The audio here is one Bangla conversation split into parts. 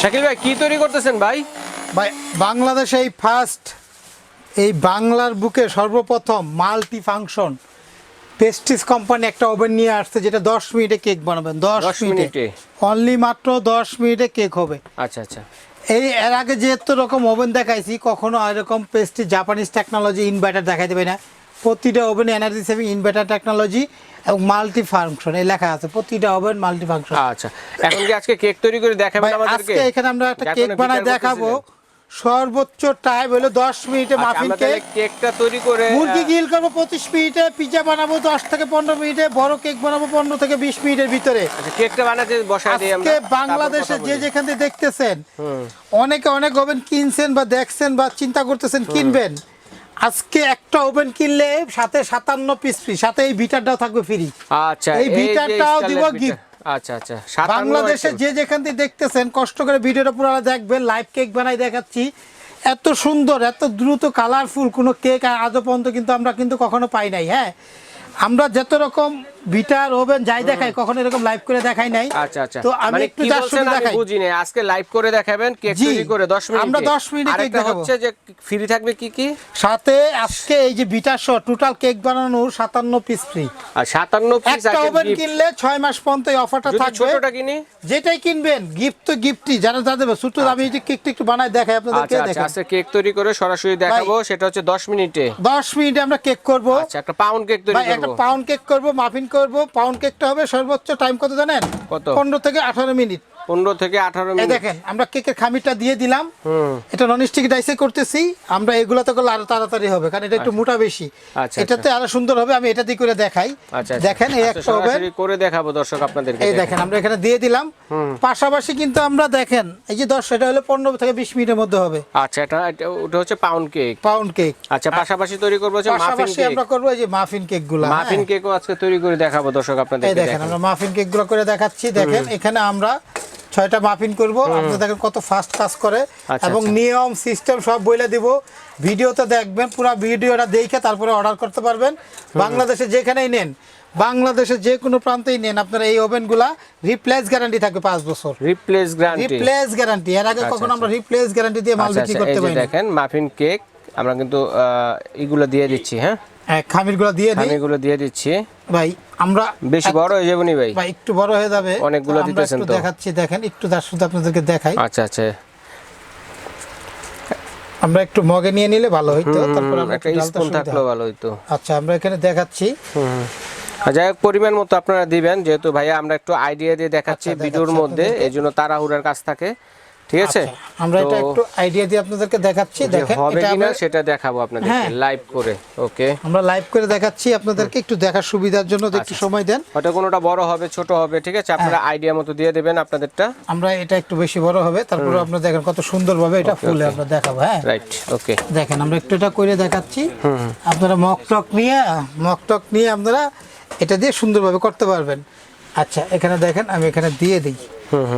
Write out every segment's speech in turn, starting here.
শাকিল ভাই কি তৈরি করতেছেন ভাই? ভাই বাংলাদেশে এই ফার্স্ট এই বাংলার বুকে সর্বপ্রথম মাল্টি ফাংশন পেস্টিস কোম্পানি একটা ওভেন নিয়ে আসছে যেটা দশ মিনিটে কেক বানাবেন দশ 10 মিনিটে। অনলি মাত্র দশ মিনিটে কেক হবে। আচ্ছা আচ্ছা। এই এর আগে যে এত রকম ওভেন দেখাইছি কখনো এরকম পেস্টি জাপানিজ টেকনোলজি ইনভার্টার দেখাই দেবে না। প্রতিটা oven energy saving inverter technology এবং মাল্টি ফাংশন এই লেখা আছে প্রতিটা ওভেন মাল্টি ফাংশন আচ্ছা এখন কি আজকে কেক তৈরি করে দেখাবেন আমাদেরকে? আজকে এখানে আমরা একটা কেক বানাই দেখাবো। সর্বোচ্চ টাইম হলো দশ মিনিটে আচ্ছা, মাফিন কেক কেকটা তৈরি করে মুরগি গিল করব পঁচিশ মিনিটে পিজা বানাবো দশ থেকে পনেরো মিনিটে বড় কেক বানাবো পনেরো থেকে বিশ মিনিটের ভিতরে। আচ্ছা কেকটা বানাতে বসাই দিই আমরা আজকে বাংলাদেশে যে। যেখান থেকে দেখতেছেন অনেকে অনেক ওভেন কিনছেন বা দেখছেন বা চিন্তা করতেছেন কিনবেন। আজকে একটা ওভেন কিনলে সাথে সাতান্ন পিস ফ্রি সাথে এই ভিটারটাও থাকবে ফ্রি আচ্ছা এই ভিটারটাও দিব গিফট আচ্ছা আচ্ছা বাংলাদেশে যে যেখান থেকে দেখতেছেন কষ্ট করে ভিডিওটা পুরো দেখবেন লাইভ কেক বানাই দেখাচ্ছি। এত সুন্দর এত দ্রুত কালারফুল কোনো কেক আজও পর্যন্ত কিন্তু আমরা কিন্তু কখনো পাই নাই হ্যাঁ? আমরা যত রকম বিটার ওভেন যাই দেখাই কখনো এরকম লাইভ করে দেখাই নাই। আচ্ছা আচ্ছা। তো আমি মানে একটু দেখাই। বুঝি আজকে লাইভ করে দেখাবেন কেক তৈরি করে 10 মিনিটে? আমরা 10 মিনিটে কেক দেখাবো। হচ্ছে যে ফ্রি থাকবে কি কি? সাথে আজকে এই যে সহ টোটাল কেক বানানোর সাতান্ন পিস ফ্রি আর 57 পিস একটা ওভেন কিনলে ছয় মাস পর্যন্ত এই অফারটা থাকবে। ছোটটা কিনি? যেটাই কিনবেন গিফট তো গিফটই যারা যা দেবে ছোট আমি এই যে কেকটা একটু বানাই দেখাই আপনাদেরকে আচ্ছা আচ্ছা আজকে কেক তৈরি করে সরাসরি দেখাবো সেটা হচ্ছে 10 মিনিটে। দশ মিনিটে আমরা কেক করব। আচ্ছা একটা পাউন্ড কেক তৈরি ভাই একটা পাউন্ড কেক করব মাফিন করব পাউন্ড কেকটা হবে সর্বোচ্চ টাইম কত জানেন কত? পনেরো থেকে আঠারো মিনিট 15 থেকে 18 মিনিট। দেখেন আমরা কেকের দিয়ে দিলাম। হুম। এটা নন স্টিক ডাইসে করতেছি আমরা এগুলো তো করলে আরও তাড়াতাড়ি হবে কারণ এটা একটু মোটা বেশি। আচ্ছা, এটাতে আরও সুন্দর হবে আমি এটা দিয়ে করে দেখাই। আচ্ছা আচ্ছা। দেখেন এই আচ্ছা, একটা সরাসরি করে দেখাবো দর্শক আপনাদেরকে এই দেখেন। আমরা এখানে দিয়ে দিলাম। পাশাপাশি কিন্তু আমরা দেখেন এই যে দশ এটা হলো পনেরো থেকে বিশ মিনিটের মধ্যে হবে। আচ্ছা এটা ওটা হচ্ছে পাউন্ড কেক পাউন্ড কেক আচ্ছা পাশাপাশি তৈরি করব হচ্ছে মাফিন পাশাপাশি কেক আমরা করব এই যে মাফিন কেকগুলা মাফিন কেকও আজকে তৈরি করে দেখাবো দর্শক দেখেন দেখেন। আমরা মাফিন কেকগুলো করে দেখাচ্ছি দেখেন এখানে আমরা ছয়টা মাফিন করব। আপনি দেখেন কত ফাস্ট কাজ করে। আচ্ছা, এবং আচ্ছা। নিয়ম সিস্টেম সব বলে দিব। ভিডিওতে দেখবেন পুরো ভিডিওটা দেখে তারপরে অর্ডার করতে পারবেন। বাংলাদেশে যেখানেই নেন বাংলাদেশে যে কোনো প্রান্তেই নেন আপনারা এই ওভেনগুলা রিপ্লেস গ্যারান্টি থাকবে পাঁচ বছর। রিপ্লেস গ্যারান্টি রিপ্লেস গ্যারান্টি এর আগে আচ্ছা, কখনো। আমরা রিপ্লেস গ্যারান্টি দিয়ে মাল বিক্রি করতে পারি দেখেন মাফিন কেক আমরা কিন্তু এগুলো দিয়ে দিচ্ছি হ্যাঁ? হ্যাঁ খামিরগুলো দিয়ে দিই। আমিগুলো দিয়ে দিচ্ছি। ভাই আমরা বেশি বড় হয়ে যাব নি ভাই? ভাই একটু বড় হয়ে যাবে। অনেকগুলো দিতেছেন তো। দেখাচ্ছি দেখেন একটু শুধু আপনাদেরকে দেখাই। আচ্ছা আচ্ছা। আমরা একটু মগে নিয়ে নিলে ভালো হইতো তারপর আমরা একটা স্পুন সুবিধা ভালো হইতো। আচ্ছা আমরা এখানে দেখাচ্ছি। যাই হোক পরিমাণ মতো আপনারা দিবেন যেহেতু ভাইয়া আমরা একটু আইডিয়া দিয়ে দেখাচ্ছি আচ্ছা, ভিডিওর মধ্যে এই জন্য তাড়াহুড়ার কাজ থাকে। ঠিক আছে? আচ্ছা, আমরা এটা একটু আইডিয়া দিয়ে আপনাদেরকে দেখাচ্ছি দেখেন হবে কিনা সেটা দেখাবো আপনাদেরকে হ্যাঁ। লাইভ করে ওকে আমরা লাইভ করে দেখাচ্ছি আপনাদেরকে একটু দেখার সুবিধার জন্য আচ্ছা, একটু সময় দেন। হয়তো কোনোটা বড় হবে ছোট হবে ঠিক আছে? আপনারা হ্যাঁ। আইডিয়া মতো দিয়ে দেবেন আপনাদেরটা। আমরা এটা একটু বেশি বড় হবে তারপরে আপনারা দেখেন কত সুন্দরভাবে এটা ফুলে আমরা দেখাবো হ্যাঁ? রাইট ওকে দেখেন আমরা একটু এটা করে দেখাচ্ছি। আপনারা মক টক নিয়ে মক টক নিয়ে আপনারা এটা দিয়ে সুন্দরভাবে করতে পারবেন। আচ্ছা এখানে দেখেন আমি এখানে দিয়ে দিই।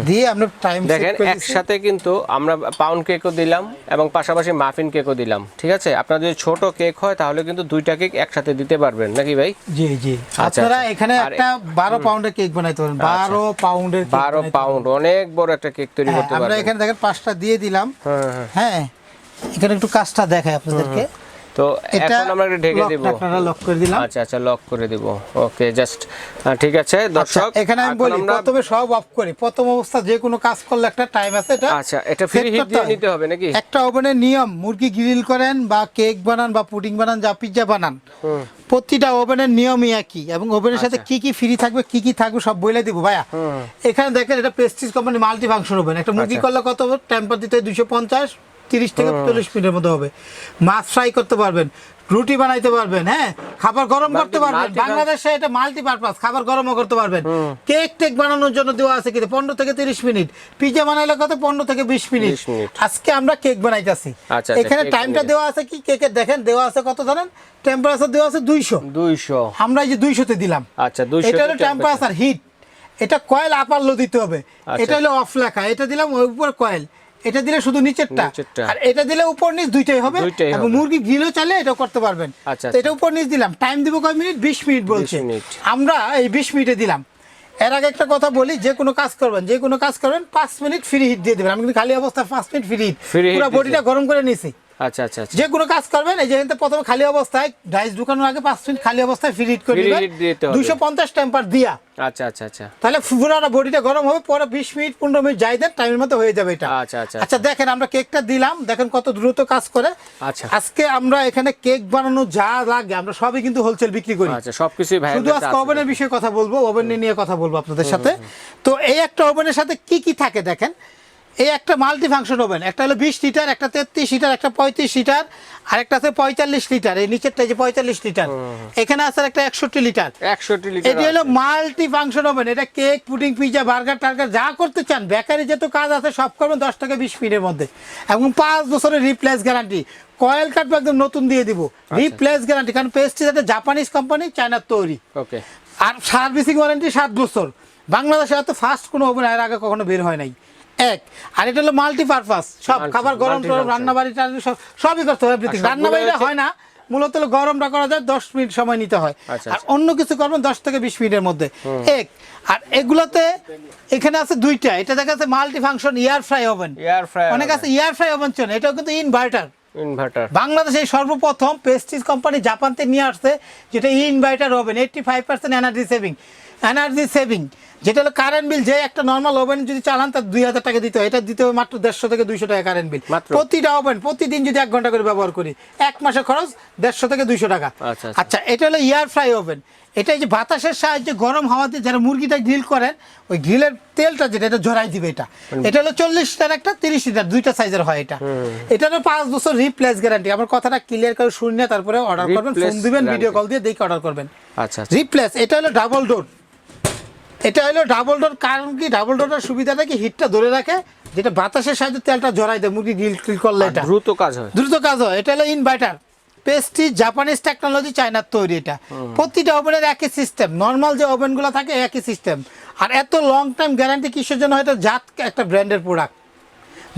দিয়ে আমরা টাইম দেখেন একসাথে কিন্তু আমরা পাউন্ড কেকও দিলাম এবং পাশাপাশি মাফিন কেকও দিলাম ঠিক আছে? আপনার যদি ছোট কেক হয় তাহলে কিন্তু দুইটা কেক একসাথে দিতে পারবেন নাকি ভাই? জি জি। আচ্ছা, আপনারা আচ্ছা। এখানে একটা বারো পাউন্ডের কেক বানাইতে পারেন বারো পাউন্ডের কেক বারো বানাইতে পাউন্ড অনেক বড় একটা কেক তৈরি হ্যাঁ, করতে আমরা এখানে দেখেন পাঁচটা দিয়ে দিলাম। হ্যাঁ হ্যাঁ হ্যাঁ এখানে একটু কাজটা দেখাই আপনাদেরকে। তো এখন আমরা এটা ঢেকে দিব। আপনারা লক করে দিলাম। আচ্ছা আচ্ছা লক করে দিব। ওকে জাস্ট ঠিক আছে আচ্ছা দর্শক এখানে আমি বলি প্রথমে সব অফ করি। প্রথম অবস্থা যে কোনো কাজ করলে একটা টাইম আছে এটা আচ্ছা এটা ফ্রি হিট দিয়ে নিতে হবে নাকি? একটা ওভেনের নিয়ম মুরগি গ্রিল করেন বা কেক বানান বা পুডিং বানান যা পিৎজা বানান। প্রতিটা ওভেনের নিয়মই একই এবং ওভেনের সাথে আচ্ছা। কি কি ফ্রি থাকবে কি কি থাকবে সব বলে দিব ভাইয়া। এখানে দেখেন এটা Prestige company multi function oven একটা মুরগি আচ্ছা। করলে কত? টেম্পার দিতে দুশো পঞ্চাশ তিরিশ থেকে চল্লিশ মিনিটের মধ্যে হবে। মাছ ফ্রাই করতে পারবেন রুটি বানাইতে পারবেন হ্যাঁ? খাবার গরম করতে পারবেন। বাংলাদেশে এটা মাল্টি পারপাস খাবার গরমও করতে পারবেন। কেক টেক বানানোর জন্য দেওয়া আছে কিন্তু পনেরো থেকে তিরিশ মিনিট। পিজা বানাইলে কত? পনেরো থেকে বিশ মিনিট। আজকে আমরা কেক বানাইতেছি। আচ্ছা, আচ্ছা, এখানে টাইমটা দেওয়া আছে কি? কেকের দেখেন দেওয়া আছে কত জানেন? টেম্পারেচার দেওয়া আছে দুইশো। দুইশো। আমরা এই যে দুইশোতে দিলাম। আচ্ছা দুইশো এটা হলো টেম্পারেচার হিট এটা কয়েল আপার লো দিতে হবে। আচ্ছা। এটা হলো অফ লেখা। এটা দিলাম ওই উপর কয়েল এটা দিলে শুধু নিচেরটা। আর এটা দিলে উপর নিচ দুইটাই হবে। এবং মুরগি গ্রিলও চালে এটা করতে পারবেন। আচ্ছা, এটা উপর নিচ দিলাম। টাইম দিব কয় মিনিট? বিশ মিনিট বলছে। আমরা এই বিশ মিনিটে দিলাম। এর আগে একটা কথা বলি যে কোনো কাজ করবেন যে কোনো কাজ করবেন পাঁচ মিনিট ফ্রি হিট দিয়ে দেবেন। আমি কিন্তু খালি অবস্থা পাঁচ মিনিট ফ্রি হিট পুরো বডিটা গরম করে নিছি। আচ্ছা আচ্ছা আচ্ছা। যে কোনো কাজ করবেন এই যে প্রথমে খালি অবস্থায় ডাইস ঢুকানোর আগে পাঁচ মিনিট খালি অবস্থায় ফ্রি হিট করে দিবেন। দুশো পঞ্চাশ টেম্পার দিয়া। আচ্ছা আচ্ছা আচ্ছা। তাহলে বডিটা গরম হবে পরে বিশ মিনিট পনেরো মিনিট যাই দেন টাইমের মতো হয়ে যাবে এটা। আচ্ছা, আচ্ছা। আচ্ছা। দেখেন আমরা কেকটা দিলাম দেখেন কত দ্রুত কাজ করে। আচ্ছা। আজকে আমরা এখানে কেক বানানো যা লাগে আমরা সবই কিন্তু হোলসেল বিক্রি করি। আচ্ছা সবকিছুই ভাই শুধু আজকে ওভেনের বিষয়ে কথা বলব ওভেন নিয়ে কথা বলব আপনাদের সাথে। তো এই একটা ওভেনের সাথে কি কি থাকে দেখেন? এই একটা মাল্টি ফাংশন ওভেন একটা হলো বিশ লিটার একটা তেত্রিশ লিটার একটা পঁয়ত্রিশ লিটার আর একটা আছে পঁয়তাল্লিশ লিটার এই নিচেরটা যে পঁয়তাল্লিশ লিটার। এখানে আছে একটা একষট্টি লিটার। একষট্টি লিটার এটি হলো মাল্টি ফাংশন ওভেন এটা কেক পুডিং পিজা বার্গার টার্গার যা করতে চান বেকারি যত কাজ আছে সব করবেন দশ থেকে বিশ মিনিটের মধ্যে। এবং পাঁচ বছরের রিপ্লেস গ্যারান্টি কয়েল কাটবো একদম নতুন দিয়ে দিব। রিপ্লেস গ্যারান্টি কারণ পেস্ট্রি যাতে জাপানিজ কোম্পানি চায়নার তৈরি। ওকে আর সার্ভিসিং ওয়ারেন্টি সাত বছর। বাংলাদেশে এত ফাস্ট কোনো ওভেন এর আগে কখনো বের হয় নাই। এক। আর এটা হলো মাল্টিপারপাস সব খাবার গরম টরম multi-function। রান্না বাড়ি সব সবই করতে হবে এভরিথিং আর রান্না বাড়িটা হয় না। মূলত হলো গরমটা করা যায় দশ মিনিট সময় নিতে হয়। আচ্ছা, আর আচ্ছা। অন্য কিছু করবেন দশ থেকে বিশ মিনিটের মধ্যে। এক। আর এগুলোতে এখানে আছে দুইটা। এটা দেখা যাচ্ছে multi function air fry oven air fryer অনেক আছে ইয়ার ফ্রাই ওভেন চলে এটাও কিন্তু ইনভার্টার ইনভার্টার বাংলাদেশে সর্বপ্রথম পেস্টিজ কোম্পানি জাপান থেকে নিয়ে আসছে যেটা inverter oven eighty five percent energy saving energy saving যেটা হলো কারেন্ট বিল যে একটা নর্মাল ওভেন যদি চালান তার দুই হাজার টাকা দিতে হয়। এটা দিতে হবে মাত্র দেড়শো থেকে দুইশো টাকা কারেন্ট বিল প্রতিটা ওভেন প্রতিদিন যদি এক ঘণ্টা করে ব্যবহার করি এক মাসের খরচ দেড়শো থেকে দুইশো টাকা। আচ্ছা, আচ্ছা। আচ্ছা এটা হলো ইয়ার ফ্রাই ওভেন এটা যে বাতাসের সাহায্যে গরম হাওয়াতে যারা মুরগিটা গ্রিল করেন ওই গ্রিলের তেলটা যেটা এটা ঝরাই দিবে এটা। এটা হলো চল্লিশ লিটার একটা তিরিশ লিটার দুইটা সাইজের হয় এটা। এটা হলো পাঁচ বছর রিপ্লেস গ্যারান্টি আমার কথাটা ক্লিয়ার করে শুনে তারপরে অর্ডার করবেন ফোন দিবেন ভিডিও কল দিয়ে দেখে অর্ডার করবেন। আচ্ছা আচ্ছা। রিপ্লেস এটা হলো ডাবল ডোর এটা হলো ডাবল ডোর কারণ কি ডাবল ডোরটার সুবিধাটা কি? হিটটা ধরে রাখে যেটা বাতাসের সাহায্যে তেলটা জড়াই দেয় মুরগি গিল টিল করলে এটা। দ্রুত কাজ হয়। দ্রুত কাজ হয়। এটা হলো ইনভার্টার পেস্টি জাপানিজ টেকনোলজি চায়নার তৈরি এটা। প্রতিটা ওভেনের একই সিস্টেম নর্মাল যে ওভেনগুলো থাকে একই সিস্টেম আর এত লং টাইম গ্যারান্টি কিসের জন্য হয়তো জাত একটা ব্র্যান্ডের প্রোডাক্ট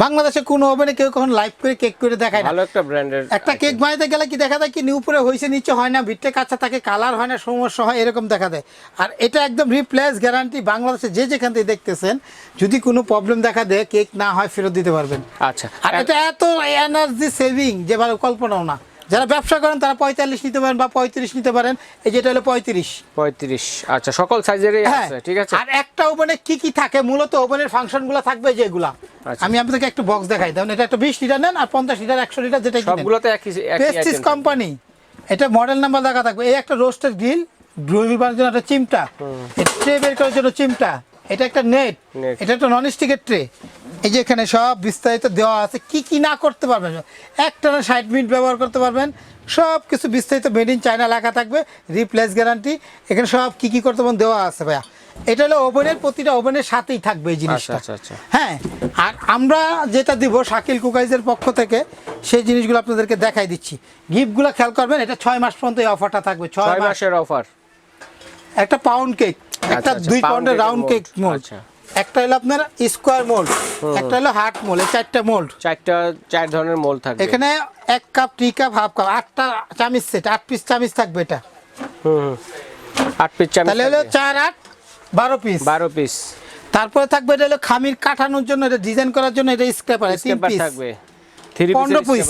বাংলাদেশে কোন ওভেনে কেউ কখন লাইভ করে কেক করে দেখায় না। ভালো একটা ব্র্যান্ডের একটা কেক বানাইতে গেলে কি দেখা যায় কি উপরে হয়েছে নিচে হয় না ভিটে কাঁচা থাকে কালার হয় না সমস্যা হয় এরকম দেখা দেয়। আর এটা একদম রিপ্লেস গ্যারান্টি বাংলাদেশে যে যেখান থেকে দেখতেছেন যদি কোনো প্রবলেম দেখা দেয় কেক না হয় ফেরত দিতে পারবেন। আচ্ছা। আর এটা এত এনার্জি সেভিং যে ভালো কল্পনাও না। যারা ব্যবসা করেন তারা পঁয়তাল্লিশ নিতে পারেন বা পঁয়ত্রিশ নিতে পারেন। এই যেটা হলো পঁয়ত্রিশ। পঁয়ত্রিশ। আচ্ছা সকল সাইজেরই হ্যাঁ। আছে ঠিক আছে? আর একটা ওভেনে কি কি থাকে? মূলত ওভেনের ফাংশন ফাংশনগুলো থাকবে যেগুলা। আচ্ছা। আমি আপনাকে একটা বক্স দেখাই। দেবেন এটা একটা বিশ লিটার নেন আর পঞ্চাশ লিটার একশো লিটার যেটা সবগুলোতে একই পেস্টিস কোম্পানি এটা মডেল নাম্বার দেখা থাকবে। এই একটা রোস্টের গ্রিল বানানোর জন্য একটা চিমটা। ট্রে বের করার জন্য চিমটা। এটা একটা নেট এটা একটা নন স্টিকের ট্রে এই যে এখানে সব বিস্তারিত দেওয়া আছে কি কি না করতে পারবেন? একটা না ষাট মিনিট ব্যবহার করতে পারবেন। সব কিছু বিস্তারিত মেড ইন চায়না লেখা থাকবে রিপ্লেস গ্যারান্টি এখানে সব কি কি করতে পারবেন দেওয়া আছে ভাইয়া। এটা হলো ওভেনের প্রতিটা ওভেনের সাথেই থাকবে এই জিনিসটা। আচ্ছা, আচ্ছা। হ্যাঁ আর আমরা যেটা দিব শাকিল কুকাইজের পক্ষ থেকে সেই জিনিসগুলো আপনাদেরকে দেখাই দিচ্ছি। গিফটগুলো খেয়াল করবেন এটা ছয় মাস পর্যন্ত এই অফারটা থাকবে ছয় মাসের অফার একটা পাউন্ড কেক একটা আচ্ছা, দুই পাউন্ডের রাউন্ড কেক মোল্ড আচ্ছা। একটা হলো আপনার স্কোয়ার মোল্ড একটা হলো হার্ট মোল্ড এই চারটা মোল্ড চারটা চার ধরনের মোল থাকবে। এখানে এক cup tea cup half cup আটটা চামিচ সেট আট পিস চামিচ থাকবে এটা। হুম। আট পিস চামচ তাহলে হলো চার আট বারো পিস বারো পিস তারপরে থাকবে এটা হলো খামির কাটানোর জন্য এটা ডিজাইন করার জন্য এটা স্ক্র্যাপার তিন পিস থাকবে। পনেরো পিস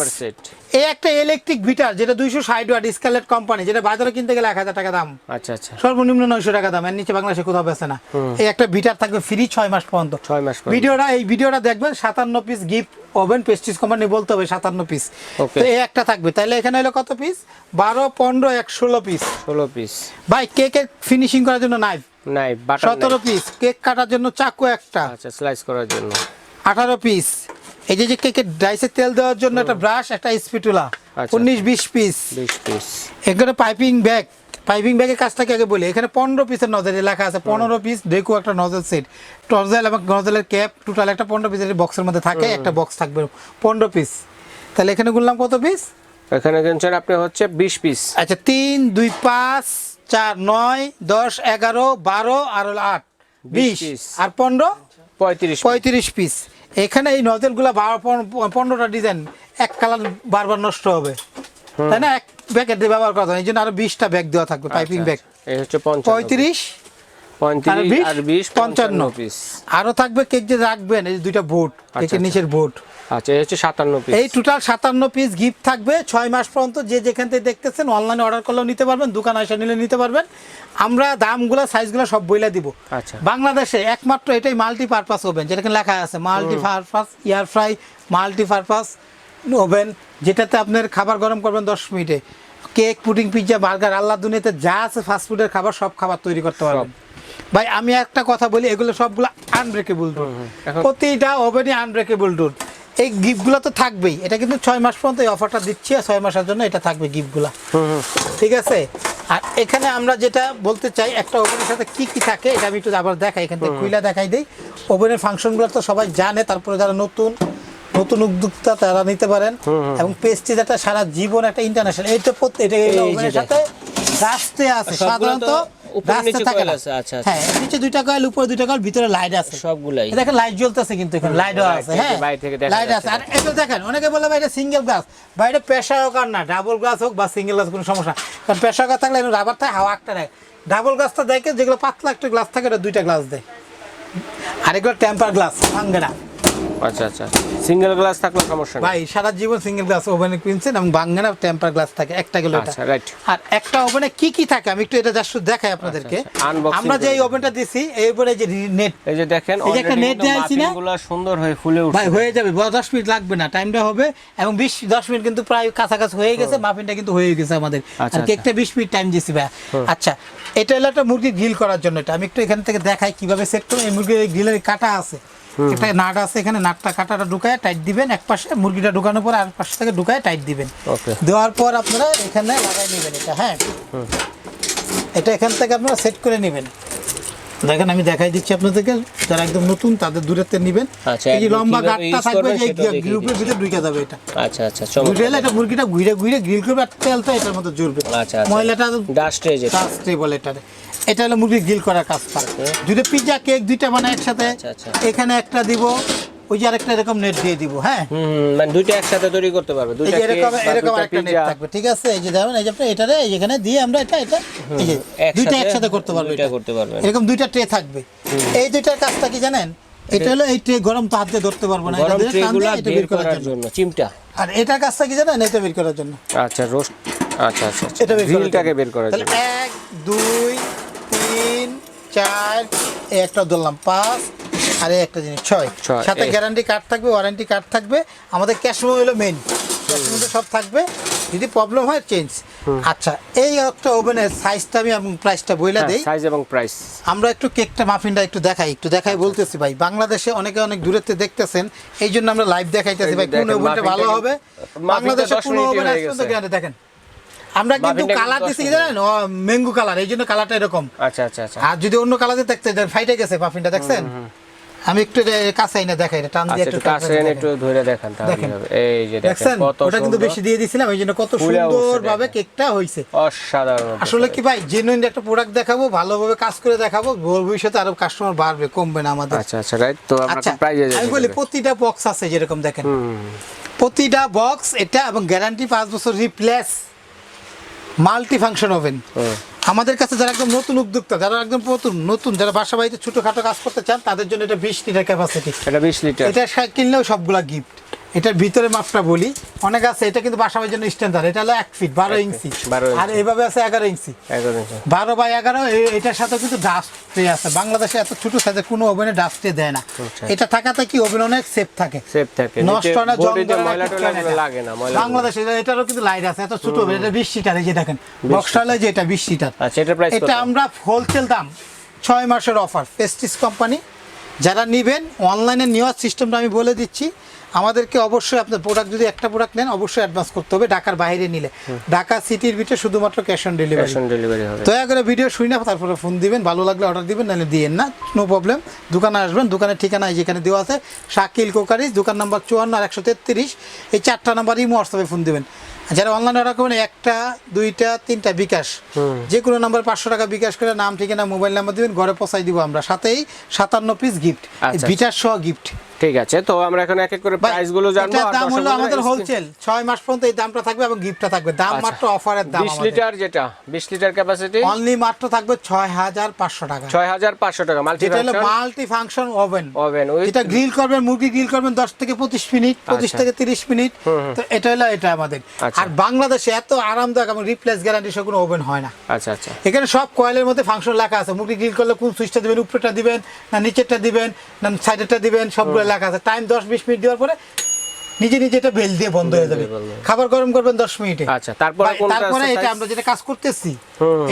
এই একটা ইলেকট্রিক ভিটার যেটা দুইশো ষাট ওয়াট স্কালেট কোম্পানি যেটা বাজারে কিনতে গেলে এক হাজার টাকা দাম। আচ্ছা আচ্ছা। সর্বনিম্ন নয়শো টাকা দাম এর নিচে বাংলাদেশে কোথাও বেছে না। এই একটা ভিটার থাকবে ফ্রি ছয় মাস পর্যন্ত। ছয় মাস ভিডিওটা এই ভিডিওটা দেখবেন সাতান্ন piece gift oven Prestige company বলতে হবে সাতান্ন পিস তো এই একটা থাকবে। তাহলে এখানে হলো কত পিস বারো পনেরো এক ষোলো পিস ষোলো পিস ভাই কেকের ফিনিশিং করার জন্য নাইফ নাই বাটার সতেরো পিস কেক কাটার জন্য চাকু একটা। আচ্ছা স্লাইস করার জন্য। আঠারো পিস এই যে কেকের ডাইসে তেল দেওয়ার জন্য একটা ব্রাশ একটা স্পিটুলা আচ্ছা। উনিশ বিশ পিস বিশ পিস এখানে পাইপিং ব্যাগ পাইপিং ব্যাগের কাজটাকে আগে বলি। এখানে পনেরো পিসের নজেল লেখা আছে পনেরো পিস ডেকো একটা নজেল সেট টজেল এবং নজেলের ক্যাপ টোটাল একটা পনেরো পিসের বক্সের মধ্যে থাকে একটা বক্স থাকবে পনেরো পিস তাহলে এখানে গুনলাম কত পিস এখানে কিনছেন আপনি হচ্ছে বিশ পিস আচ্ছা তিন দুই পাঁচ চার নয় দশ এগারো বারো আর হলো আট বিশ আর পনেরো? পঁয়ত্রিশ পঁয়ত্রিশ পিস এখানে এই নজেলগুলো পনেরোটা ডিজাইন এক কালার বারবার নষ্ট হবে। তাই না? এক ব্যাগের ব্যবহার করা যায় এই জন্য আরও বিশটা ব্যাগ দেওয়া থাকবে পাইপিং ব্যাগ এই হচ্ছে পঞ্চাশ পঁয়ত্রিশ পঞ্চান্ন পিস আরও থাকবে কেক যে রাখবেন এই দুইটা বোর্ড কেকের আচ্ছা। নিচের বোর্ড আচ্ছা এই হচ্ছে সাতান্ন পিস এই টোটাল সাতান্ন পিস গিফট থাকবে ছয় মাস পর্যন্ত যে যেখান থেকে দেখতেছেন অনলাইনে অর্ডার করলেও নিতে পারবেন দোকান নিলে নিতে পারবেন। আমরা দামগুলো সাইজগুলো সব বইলা দিব। আচ্ছা। বাংলাদেশে একমাত্র এটাই মাল্টি পারপাস ওভেন যেটাকে লেখা আছে multi purpose air fry multi purpose oven যেটাতে আপনার খাবার গরম করবেন দশ মিনিটে। কেক পুডিং পিৎজা বার্গার আল্লাহ দুনিয়াতে যা আছে ফাস্টফুডের খাবার সব খাবার তৈরি করতে পারবেন। ভাই আমি একটা কথা বলি এগুলো সবগুলো আনব্রেকেবল ডোর প্রতিটা ওভেনই আনব্রেকেবল ডোর এই গিফটগুলো তো থাকবেই। এটা কিন্তু ছয় মাস পর্যন্ত এই অফারটা দিচ্ছি আর ছয় মাসের জন্য এটা থাকবে গিফটগুলো ঠিক আছে? আর এখানে আমরা যেটা বলতে চাই একটা ওভেনের সাথে কি কি থাকে এটা আমি একটু আবার দেখাই। এখান থেকে কুইলা দেখাই দিই। ওভেনের ফাংশনগুলো তো সবাই জানে তারপরে যারা নতুন নতুন উদ্যোক্তা তারা নিতে পারেন। এবং পেস্ট্রি যেটা সারা জীবন একটা ইন্টারন্যাশনাল এইটা এটা ওভেনের সাথে ডাস্টে আছে। সাধারণত উপরে নিচে থাকে আছে, আচ্ছা, আচ্ছা। হ্যাঁ নিচে দুইটা কয়েল উপরে দুইটা কয়েল ভিতরে লাইট আছে। সবগুলাই। দেখেন লাইট জ্বলতেছে কিন্তু এখানে লাইটও আছে হ্যাঁ। বাইরে থেকে দেখা লাইট আছে। আর এটা দেখেন অনেকে বলে ভাই এটা সিঙ্গেল গ্লাস বা এটা প্রেশার হোক না ডাবল গ্লাস হোক বা সিঙ্গেল গ্লাস কোনো সমস্যা কারণ প্রেশার গ্লাস থাকলে রাবার থাকে হাওয়া একটা ডাবল গ্লাসটা দেখে যেগুলো পাতলা একটা গ্লাস থাকে ওটা দুইটা গ্লাস দেয়। আর এগুলো টেম্পার গ্লাস ভাঙ্গে না। আচ্ছা আচ্ছা। সিঙ্গেল গ্লাস থাকলে সমস্যা নেই। ভাই সারা জীবন সিঙ্গেল গ্লাস ওভেনে কিনছেন? এবং ভাঙ্গে টেম্পার গ্লাস থাকে একটা গেলে আচ্ছা রাইট আর একটা ওভেনে কি কি থাকে? আমি একটু এটা জাস্ট দেখাই আপনাদেরকে। আচ্ছা, আচ্ছা, আমরা যে এই ওভেনটা দিছি এই যে নেট এই যে দেখেন এই যে একটা net দেয়া আছে না? সুন্দর হয়ে ফুলে উঠছে। ভাই হয়ে যাবে। ব- দশ মিনিট লাগবে না টাইমটা হবে। এবং বিশ দশ মিনিট কিন্তু প্রায় কাছাকাছি হয়ে গেছে মাফিনটা কিন্তু হয়ে গেছে আমাদের। আচ্ছা, আর কেকটা বিশ মিনিট টাইম দিয়েছি ভাই। আচ্ছা এটা হলো একটা মুরগি গ্রিল করার জন্য এটা। আমি একটু এখান থেকে দেখাই কীভাবে সেট করব। এই মুরগির গ্রিলের কাটা আছে। একটা নাট আছে এখানে নাটটা কাটাটা ঢুকায় টাইট দিবেন এক পাশে মুরগিটা ঢুকানোর পর আর পাশে থেকে ঢুকায় টাইট দিবেন। দেওয়ার পর আপনারা এখানে লাগাই নেবেন এটা হ্যাঁ। এটা এখান থেকে আপনারা সেট করে নেবেন। দেখেন আমি দেখাই দিচ্ছি আপনাদেরকে যারা একদম নতুন তাদের দূরেতে নেবেন। আচ্ছা, এই যে লম্বা গাঁটটা থাকবে যে গ্রুপের ভিতরে ঢুকে যাবে এটা। আচ্ছা আচ্ছা এলে চমৎকার এটা মুরগিটা ঘুরে ঘুরে গ্রিল করবে আর তেলটা এটার মধ্যে জুড়বে আচ্ছা, আচ্ছা। ময়লাটা ডাস্টে যেটা কাস্টে বলে এটা এটা হলো মুরগি গ্রিল করার কাজ পারে। যদি পিৎজা কেক দুইটা বানায় একসাথে। আচ্ছা, আচ্ছা। এখানে একটা দিব ওই যে আরেকটা এরকম নেট দিয়ে দিব হ্যাঁ? মানে দুইটা একসাথে তৈরি করতে পারবে। দুইটা এরকম এরকম একটা নেট থাকবে ঠিক আছে? এই যে দেখেন এই যে আপনি এটারে এই যেখানে দিয়ে আমরা এটা এটা এই যে দুইটা একসাথে করতে পারবে এটা। করতে পারবেন। এরকম দুইটা ট্রে থাকবে। এই দুইটার কাজটা কি জানেন? এটা হলো এই ট্রে গরম তো হাত দিয়ে ধরতে পারব না এটা এটা বের করার জন্য। চিমটা। আর এটার কাজটা কি জানেন? এটা বের করার জন্য। আচ্ছা রোস্ট আচ্ছা আচ্ছা এটা বের করার জন্য। বের করার জন্য। এক দুই চার এই একটা ধরলাম পাঁচ আর একটা জিনিস ছয়। সাথে গ্যারান্টি কার্ড থাকবে ওয়ারেন্টি কার্ড থাকবে। আমাদের ক্যাশ মেমো হলো মেন ক্যাশ মেমোতে সব থাকবে। যদি প্রবলেম হয় চেঞ্জ আচ্ছা এই একটা ওভেনের সাইজটা আমি এবং প্রাইসটা বইলা দেই। সাইজ এবং প্রাইস আমরা একটু কেকটা মাফিনটা একটু দেখাই একটু দেখাই বলতেছি ভাই। বাংলাদেশে অনেকে অনেক দূরেতে দেখতেছেন এই জন্য আমরা লাইভ দেখাইতেছি ভাই কোন ওভেনটা ভালো হবে। বাংলাদেশে কোন ওভেন হয়ে তো দেখেন। আমরা কিন্তু কালার 10 দিছি জানেন? ম্যাঙ্গো কালার এই জন্য কালারটা এরকম। আচ্ছা আচ্ছা আচ্ছা। আর যদি অন্য কালার দিয়ে দেখতে ফাইটে গেছে পাফিনটা দেখছেন? আমি একটু কাছে আইনা দেখাই এটা টান দিয়ে আচ্ছা একটু কাছে এনে একটু ধরে দেখান তাহলে এই যে দেখেন কত ওটা কিন্তু বেশি দিয়ে দিছিলাম এই জন্য কত সুন্দর ভাবে কেকটা হয়েছে অসাধারণ আসলে কি ভাই জেনুইন একটা প্রোডাক্ট দেখাবো ভালোভাবে কাজ করে দেখাবো ভবিষ্যতে আরও কাস্টমার বাড়বে কমবে না আমাদের। আচ্ছা আচ্ছা রাইট তো আমরা আচ্ছা প্রাইজে আমি বলি প্রতিটা বক্স আছে যেরকম দেখেন। প্রতিটা বক্স এটা এবং গ্যারান্টি পাঁচ বছর রিপ্লেস মাল্টি ফাংশন ওভেন আমাদের কাছে যারা একদম নতুন উদ্যোক্তা যারা একদম নতুন নতুন যারা বাসা বাড়িতে ছোটখাটো কাজ করতে চান তাদের জন্য এটা বিশ লিটার ক্যাপাসিটি এটা 20 লিটার এটা কিনলেও সবগুলা গিফট এটার ভিতরে মাপটা বলি। অনেক আছে এটা কিন্তু বাসা বাড়ির জন্য স্ট্যান্ডার্ড এটা হলো এক ফিট বারো ইঞ্চি। 12 ইঞ্চি। আর এইভাবে আছে এগারো ইঞ্চি। বারো বাই এগারো এটার সাথে কিন্তু ডাস্ট ট্রে আছে। বাংলাদেশে এত ছোট সাইজে কোনো ওভেনে ডাস্ট ট্রে দেয় না। এটা থাকাতে কি ওভেন অনেক সেফ থাকে। সেফ থাকে। নষ্ট না জং। লাগে না বাংলাদেশে এটা- এটারও কিন্তু লাইট আছে। এত ছোট ওভেন এটা বিশ সিটার এই যে দেখেন। বক্সটা হলো যে এটা বিশ সিটার আচ্ছা এটা আমরা হোলসেল দাম ছয় মাসের অফার পেস্টিস কোম্পানি যারা নেবেন অনলাইনে নেওয়ার সিস্টেমটা আমি বলে দিচ্ছি। আমাদেরকে অবশ্যই আপনার প্রোডাক্ট যদি একটা প্রোডাক্ট নেন অবশ্যই অ্যাডভান্স করতে হবে ঢাকার বাইরে নিলে। ঢাকা সিটির ভিতরে শুধুমাত্র cash on delivery cash on delivery হবে। দয়া করে ভিডিও শুনে না তারপরে ফোন দিবেন ভালো লাগলে অর্ডার দিবেন নাহলে দিয়েন না নো প্রবলেম দোকানে আসবেন দোকানের ঠিকানা এই যেখানে দেওয়া আছে শাকিল কোকারিজ দোকান নাম্বার চুয়ান্ন আর একশো তেত্রিশ। এই চারটা নাম্বার ইমো হোয়াটসঅ্যাপে ফোন দিবেন। যারা অনলাইনে অর্ডার করবেন একটা দুইটা তিনটা বিকাশ যে কোনো নাম্বার পাঁচশো টাকা বিকাশ করে নাম ঠিকানা মোবাইল নাম্বার দিবেন ঘরে পৌঁছাই দিব আমরা। সাথেই সাতান্ন পিস গিফট বিটার সহ গিফট ঠিক আছে তো আমরা এখন এক এক করে প্রাইসগুলো জানব আর দাম হলো আমাদের হোলসেল ছয় মাস পর্যন্ত এই দামটা থাকবে এবং গিফটটা থাকবে। দাম আচ্ছা। মাত্র অফারের দাম 20 লিটার যেটা 20 লিটার ক্যাপাসিটি অনলি মাত্র থাকবে ছয় হাজার পাঁচশো টাকা। 6500 টাকা মাল্টি যেটা হলো মাল্টি ফাংশন ওভেন ওভেন এটা গ্রিল করবেন মুরগি গ্রিল করবেন দশ থেকে পঁচিশ মিনিট পঁচিশ আচ্ছা। থেকে তিরিশ মিনিট। তো এটা হলো এটা আমাদের। আচ্ছা। আর বাংলাদেশে এত আরামদায়ক এবং রিপ্লেস গ্যারান্টি সে কোনো ওভেন হয় না। আচ্ছা আচ্ছা। এখানে সব কয়েলের মধ্যে ফাংশন লেখা আছে। মুরগি গ্রিল করলে কোন সুইচটা দিবেন উপরেটা দিবেন না নিচেরটা দিবেন না সাইডেরটা দিবেন সবগুলো লেখা আছে। টাইম দশ বিশ মিনিট দেওয়ার পরে নিজে নিজে এটা বেল দিয়ে বন্ধ হয়ে যাবে। খাবার গরম করবেন দশ মিনিটে। আচ্ছা, তারপরে তারপরে এটা আমরা যেটা কাজ করতেছি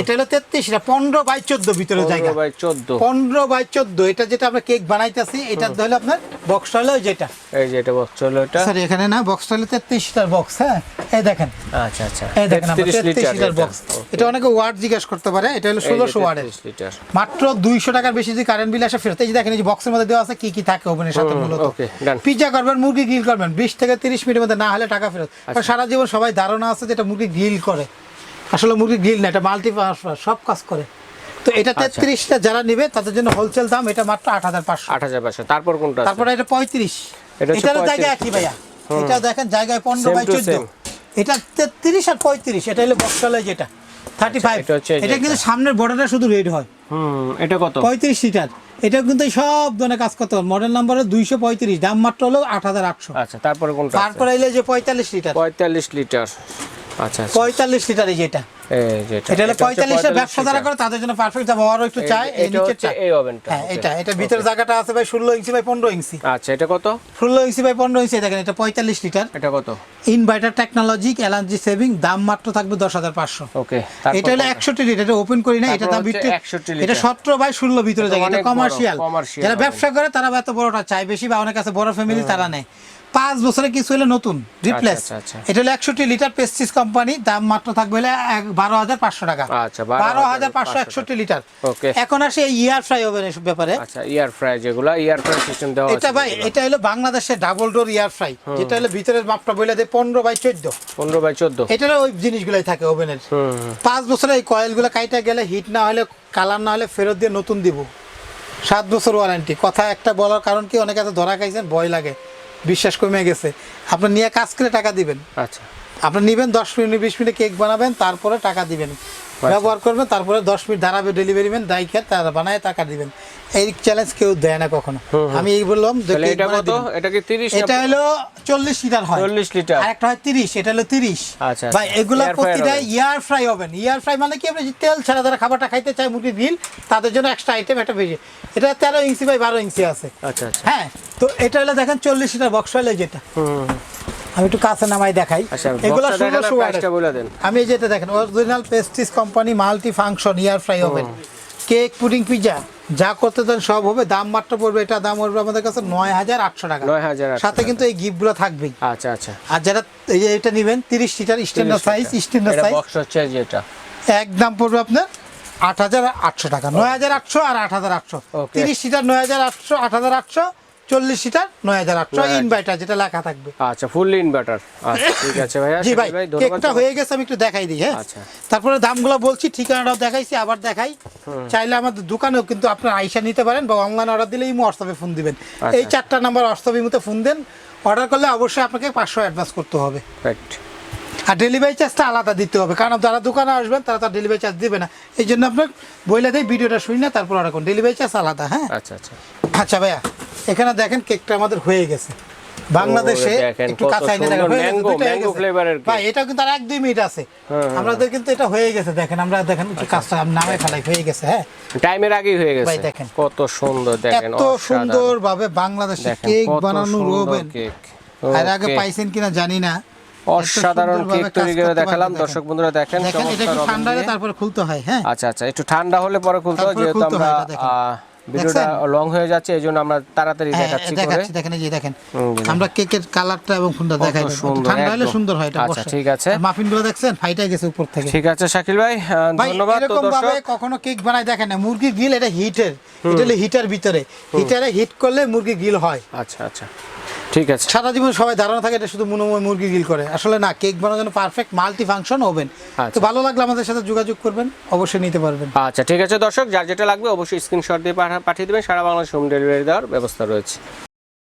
এটা হলো তেত্রিশ এটা পনেরো বাই চোদ্দ ভিতরে জায়গা। 15 বাই 14 পনেরো বাই চোদ্দ এটা যেটা আমরা কেক বানাইতেছি এটা হলো আপনার বক্সটা হলো যেটা। এই যে এটা বক্স স্যার এখানে না হলো তেত্রিশ লিটার বক্স হ্যাঁ? এই দেখেন। আচ্ছা আচ্ছা। এই দেখেন 33 লিটার বক্স। এটা অনেকে ওয়ার্ড জিজ্ঞেস করতে পারে এটা হলো এই যে ষোলোশো ওয়ার্ডের। 33 লিটার। মাত্র দুইশো টাকার বেশি যদি কারেন্ট বিল আসে ফেরত। এই যে দেখেন এই যে বক্সের মধ্যে দেওয়া আছে কি কি থাকে ওভেনের সাথে মূলত? ওকে পিজ্জা করবেন মুরগি গ্রিল করবেন বিশ থেকে তিরিশ মিনিটের মধ্যে না হলে টাকা ফেরত। আচ্ছা। সারা জীবন সবাই ধারণা আছে যে এটা মুরগি গ্রিল করে। আসলে মুরগি গ্রিল না এটা মাল্টি সব কাজ করে। তো এটা আচ্ছা। যারা নিবে তাদের জন্য হোলসেল দাম এটা মাত্র আট হাজার পাঁচশো। 8500 তারপর কোনটা আছে? তারপরে এটা পঁয়ত্রিশ। এটা হচ্ছে জায়গা একই ভাইয়া। এটা দেখেন জায়গায় পনেরো Same বাই to চোদ্দ। same. এটা তেত্রিশ আর পঁয়ত্রিশ এটা হলো বক্সটালয় যেটা। থার্টি ফাইভ এটা হচ্ছে এটা কিন্তু সামনের বর্ডারটা শুধু রেড হয়। হুম এটা কত? পঁয়ত্রিশ লিটার। এটা কিন্তু সব ধরনের কাজ করতে হবে মডেল নাম্বার দুইশো পঁয়ত্রিশ দাম মাত্র হলো আট হাজার আটশো। আচ্ছা তারপরে কোনটা তারপরে এলে যে পঁয়তাল্লিশ লিটার। 45 লিটার। আচ্ছা আচ্ছা। পঁয়তাল্লিশ লিটার এই যেটা। এটা হলো পঁয়তাল্লিশের ব্যবসা যারা করে তাদের জন্য পারফেক্ট দাম হওয়ারও একটু চাই এই নিচেরটা এই ওভেনটা হ্যাঁ এটা এটা ভিতরে জায়গাটা আছে ভাই ষোলো ইঞ্চি বাই পনেরো ইঞ্চি। আচ্ছা এটা কত? ষোলো ইঞ্চি বাই পনেরো ইঞ্চি দেখেন এটা পঁয়তাল্লিশ লিটার। এটা কত? ইনভার্টার টেকনোলজি এলার্জি সেভিং দাম মাত্র থাকবে দশ হাজার পাঁচশো। ওকে এটা হলো একষট্টি লিটার এটা ওপেন করি না এটা দাম হচ্ছে বিটে 61 লিটার। এটা সতেরো বাই ষোলো ভিতরে এটা কমার্শিয়াল যারা ব্যবসা করে তারা এত বড়টা চায় বেশি বা অনেক আছে বড় ফ্যামিলি তারা নেয়। পাঁচ বছরে কিছু হলে নতুন রিপ্লেস আচ্ছা, আচ্ছা। এটা হলো একষট্টি লিটার পেস্টিস কোম্পানি দাম মাত্র থাকবে হলে বারো হাজার পাঁচশো টাকা। আচ্ছা, বারো হাজার পাঁচশো একষট্টি লিটার। এখন আসে ইয়ার ফ্রাই ওভেনের ব্যাপারে। আচ্ছা ইয়ার ফ্রাই যেগুলো ইয়ার ফ্রাই সিস্টেম দেওয়া এটা ভাই এটা হলো বাংলাদেশের ডাবল ডোর ইয়ার ফ্রাই যেটা হলো ভিতরের মাপটা বলে দেয় পনেরো বাই চোদ্দ। 15 বাই 14 এটারও ওই জিনিসগুলাই থাকে ওভেনের। পাঁচ বছরে এই কয়েলগুলো কাইটা গেলে হিট না হলে কালার না হলে ফেরত দিয়ে নতুন দিব। সাত বছর ওয়ারেন্টি কথা একটা বলার কারণ কি অনেকে ধরা খাইছেন ভয় লাগে। বিশ্বাস কমে গেছে। আপনি নিয়ে কাজ করে টাকা দিবেন। আচ্ছা। আপনি নিবেন দশ মিনিট বিশ মিনিট কেক বানাবেন তারপরে টাকা দিবেন। ব্যবহার করবেন তারপরে দশ মিনিট দাঁড়াবে ডেলিভারি ম্যান দায়ী খেয়ে তারা বানায় টাকা দিবেন। এই চ্যালেঞ্জ কেউ দেয় না কখনো। আমি এই বললাম এটা বানায় কত? দিবেন। এটা কি 30 এটা হলো চল্লিশ লিটার হয়। 40 লিটার। একটা হয় তিরিশ এটা হলো তিরিশ। আচ্ছা, ভাই আচ্ছা। এগুলো প্রতিটা air fry oven air fry মানে কি? আপনি তেল ছাড়া যারা খাবারটা খাইতে চায় মুরগির গ্রিল তাদের জন্য এক্সট্রা আইটেম একটা বেশি। এটা তেরো ইঞ্চি বাই বারো ইঞ্চি আছে। আচ্ছা আচ্ছা। হ্যাঁ তো এটা হলো দেখেন চল্লিশ লিটার বক্স হলে যেটা। আমি একটু কাছে নামাই দেখাই। আচ্ছা এগুলো বলে দেন। আমি এই যেটা দেখেন original Prestige company multi function air fry oven cake pudding pizza যা করতে দেন সব হবে দাম মাত্র পড়বে এটা দাম পড়বে আমাদের কাছে নয় হাজার আটশো টাকা। 9,800 সাথে কিন্তু এই গিফটগুলো থাকবেই। আচ্ছা আচ্ছা। আর যারা এই যে এটা নেবেন তিরিশ litre standard size standard size box হচ্ছে যেটা একদম পড়বে আপনার আট হাজার আটশো টাকা। নয় হাজার আটশো আর আট হাজার আটশো। তিরিশ লিটার নয় হাজার আটশো আট হাজার আটশো চল্লিশ লিটার নয় হাজার আটশো ইনভার্টার যেটা লেখা থাকবে। আচ্ছা ফুললি ইনভার্টার আচ্ছা ঠিক আছে ভাইয়া জি ভাই কেকটা হয়ে গেছে আমি একটু দেখাই দিই হ্যাঁ? আচ্ছা। তারপরে দামগুলো বলছি ঠিকানাটাও দেখাইছি আবার দেখাই। চাইলে আমাদের দোকানেও কিন্তু আপনার আইসা নিতে পারেন বা অনলাইন অর্ডার দিলে ইমো হোয়াটসঅ্যাপে ফোন দিবেন। আচ্ছা। এই চারটা নাম্বার হোয়াটসঅ্যাপ ইমোতে ফোন দেন। অর্ডার করলে অবশ্যই আপনাকে পাঁচশো অ্যাডভান্স করতে হবে। রাইট আর ডেলিভারি চার্জটা আলাদা দিতে হবে কারণ যারা দোকানে আসবেন তারা তার ডেলিভারি চার্জ দেবে না। এই জন্য আপনার বইলে দেয় ভিডিওটা শুনি না তারপর অর্ডার করুন। ডেলিভারি চার্জ আলাদা হ্যাঁ? আচ্ছা আচ্ছা। আচ্ছা ভাইয়া। এখানে দেখেন কেকটা আমাদের হয়ে গেছে। বাংলাদেশে একটু কাঁচা এনে দেখেন হয়ে হয়ে ভাই এটা কিন্তু আর এক দুই মিনিট আছে। হ্যাঁ, আমাদের কিন্তু এটা হয়ে গেছে দেখেন আমরা দেখেন একটু কাজটা নামে ফেলাই হয়ে গেছে হ্যাঁ। টাইমের আগেই হয়ে গেছে। ভাই দেখেন। কত সুন্দর দেখেন এত সুন্দর ভাবে বাংলাদেশে কেক ওভেন। কেক আর আগে পাইছেন কিনা জানি না। অসাধারণ কেক তৈরি করে দেখালাম। দর্শক বন্ধুরা দেখেন দেখেন এটা একটু ঠান্ডা হলে তারপরে খুলতে হয় হ্যাঁ। আচ্ছা আচ্ছা একটু ঠান্ডা হলে পরে খুলতে হয় যেহেতু আমরা হয়, ভিডিওটা? লং হয়ে যাচ্ছে এই জন্য আমরা তাড়াতাড়ি হ্যাঁ, দেখাচ্ছি দেখাচ্ছি দেখেন এই যে দেখেন। আমরা কেকের কালারটা এবং ফুলটা দেখাই ঠান্ডা হলে সুন্দর হয় এটা আচ্ছা, ঠিক আছে। মাফিনগুলো দেখছেন? ফাইটা গেছে উপর থেকে। ঠিক আছে শাকিল ভাই ধন্যবাদ। তো দর্শক ভাবে কখনো কেক বানাই দেখেন না। মুরগি গ্রিল এটা হিটের এটা হলো হিটার ভিতরে। হিটারে হিট করলে মুরগি গ্রিল হয়। আচ্ছা আচ্ছা। ঠিক আছে। সারা জীবন সবাই ধারণা থাকে এটা শুধু মনোময় মুরগি গিল করে। আসলে না কেক বানানোর জন্য পারফেক্ট মাল্টি ফাংশন ওভেন আচ্ছা। তো ভালো লাগলে আমাদের সাথে যোগাযোগ করবেন অবশ্যই নিতে পারবেন। আচ্ছা ঠিক আছে দর্শক যার যেটা লাগবে অবশ্যই স্ক্রিনশট দিয়ে পাঠা- পাঠিয়ে দেবেন। সারা বাংলাদেশ হোম ডেলিভারি দেওয়ার ব্যবস্থা রয়েছে।